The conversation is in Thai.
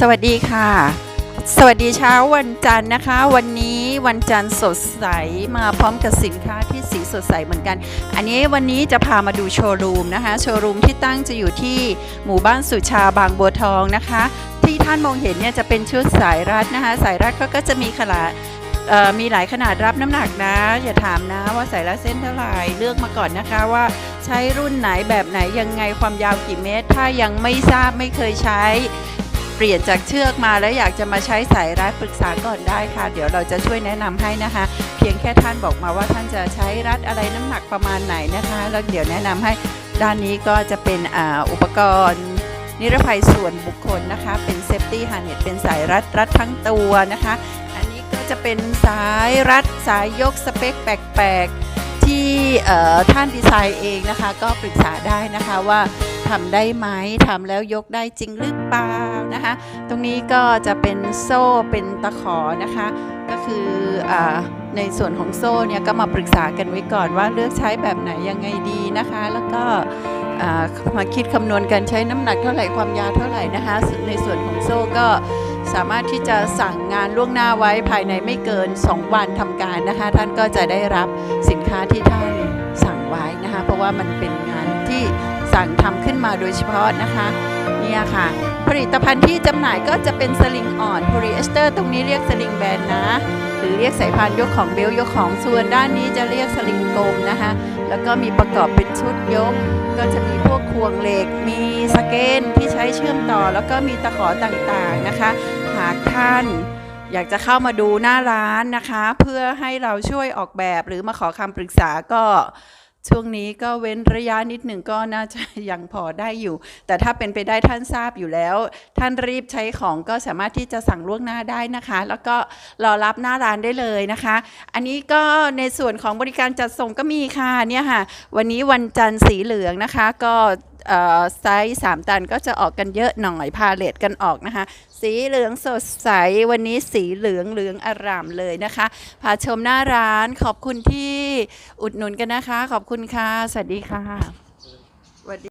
สวัสดีค่ะ สวัสดีเช้าวันจันทร์นะคะ วันนี้วันจันทร์สดใสมาพร้อมกับสินค้าที่สีสดใสเหมือนกัน อันนี้วันนี้จะพามาดูโชว์รูมนะคะ โชว์รูมที่ตั้งจะอยู่ที่หมู่บ้านสุชาบางบัวทองนะคะ ที่ท่านมองเห็นเนี่ยจะเป็นชุดสายรัดนะคะ สายรัดเขาก็จะมีขนาดมีหลายขนาดรับน้ำหนักนะ อย่าถามนะว่าสายรัดเส้นเท่าไหร่เลือกมาก่อนนะคะว่าใช้รุ่นไหนแบบไหนยังไงความยาวกี่เมตร ถ้ายังไม่ทราบไม่เคยใช้ เปลี่ยนจากเชือกมาแล้วอยากจะมาใช้สายรัดปรึกษาก่อนได้ค่ะ เดี๋ยวเราจะช่วยแนะนำให้นะคะ เพียงแค่ท่านบอกมาว่าท่านจะใช้รัดอะไรน้ำหนักประมาณไหนนะคะ แล้วเดี๋ยวแนะนำให้ด้านนี้ก็จะเป็นออุปกรณ์นิรภัยส่วนบุคคลนะคะ เป็นเซฟตี้ฮาร์เน็ตเป็นสายรัดรัดทั้งตัวนะคะ อันนี้ก็จะเป็นสายรัดสายยกสเปคแปลกๆ ที่ท่านดีไซน์เองนะคะก็ปรึกษาได้นะคะว่าทำได้ไหมทำแล้วยกได้จริงหรือเปล่านะคะ ตรงนี้ก็จะเป็นโซ่เป็นตะขอนะคะ ก็คืออในส่วนของโซ่เนี่ยก็มาปรึกษากันไว้ก่อนว่าเลือกใช้แบบไหนยังไงดีนะคะ แล้วก็มาคิดคำนวณกันใช้น้ำหนักเท่าไหร่ความยาวเท่าไหร่นะคะ ในส่วนของโซ่ก็ สามารถที่จะสั่งงานล่วงหน้าไว้ภายในไม่เกิน 2 วันทำการนะคะ ท่านก็จะได้รับสินค้าที่ท่านสั่งไว้นะคะ เพราะว่ามันเป็นงานที่สั่งทำขึ้นมาโดยเฉพาะนะคะเนี่ยค่ะ ผลิตภัณฑ์ที่จำหน่ายก็จะเป็นสลิงอ่อนโพลีเอสเตอร์ตรงนี้เรียกสลิงแบนนะ หรือเรียกสายพานยกของเบลยกของส่วนด้านนี้จะเรียกสลิงกลมนะคะแล้วก็มีประกอบเป็นชุดยก ก็จะมีพวกควงเหล็ก มีสเกนที่ใช้เชื่อมต่อ แล้วก็มีตะขอต่างๆนะคะ หากท่าน อยากจะเข้ามาดูหน้าร้านนะคะ เพื่อให้เราช่วยออกแบบหรือมาขอคำปรึกษาก็ช่วงนี้ก็เว้นระยะนิดหนึ่งก็น่าจะยังพอได้อยู่ แต่ถ้าเป็นไปได้ท่านทราบอยู่แล้ว ท่านรีบใช้ของก็สามารถที่จะสั่งล่วงหน้าได้นะคะ แล้วก็รอรับหน้าร้านได้เลยนะคะ อันนี้ก็ในส่วนของบริการจัดส่งก็มีค่ะเนี่ยค่ะ วันนี้วันจันทร์สีเหลืองนะคะ ก็ ไซส์3ตันก็จะออกกันเยอะหน่อยพาเลตกันออกนะคะ สีเหลืองสดใสวันนี้สีเหลืองเหลืองอร่ามเลยนะคะพาชมหน้าร้านขอบคุณที่อุดหนุนกันนะคะ ขอบคุณค่ะ สวัสดีค่ะสวัสดี